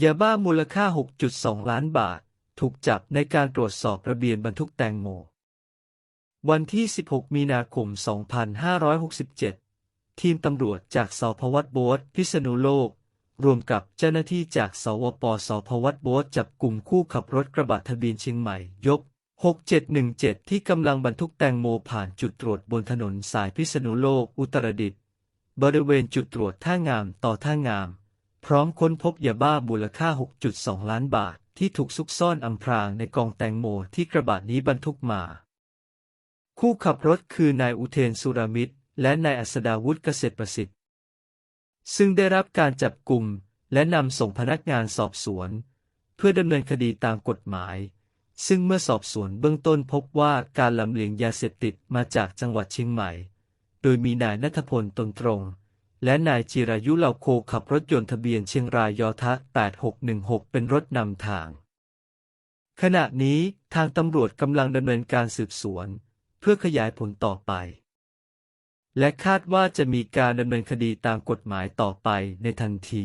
ยาบ้ามูลค่า 6.2 ล้านบาท ถูกจับในการตรวจสอบระเบียนบรรทุกแตงโม วันที่ 16 มีนาคม 2567 ทีมตำรวจจากสพวัดโบสพิษณุโลก รวมกับเจ้าหน้าที่จากสวปสพวัดโบสจับกลุ่มคู่ขับรถกระบะทะเบียนเชียงใหม่ยก 6717 ที่กำลังบรรทุกแตงโมผ่านจุดตรวจบนถนนสายพิษณุโลกอุตรดิตถ์บริเวณจุดตรวจท่างามต่อท่างาม พร้อมค้นพบยาบ้ามูลค่า 6.2 ล้านบาท ที่ถูกซุกซ่อนอำพรางในกองแตงโมที่กระบะนี้บรรทุกมา คู่ขับรถคือนายอุเทนสุรมิตร และนายอัสดาวุฒิเกษตรประสิทธิ์ ซึ่งได้รับการจับกลุ่มและนำส่งพนักงานสอบสวน เพื่อดำเนินคดีตามกฎหมาย ซึ่งเมื่อสอบสวนเบื้องต้นพบว่าการลำเลียงยาเสพติดมาจากจังหวัดเชียงใหม่ โดยมีนายนัทพลตนตรง และนายจิรายุเหล่าโคขับรถยนต์ทะเบียนเชียงรายยทะ 8616 เป็นรถนำทาง ขณะนี้ทางตำรวจกำลังดำเนินการสืบสวน เพื่อขยายผลต่อไป และคาดว่าจะมีการดำเนินคดีตามกฎหมายต่อไปในทันที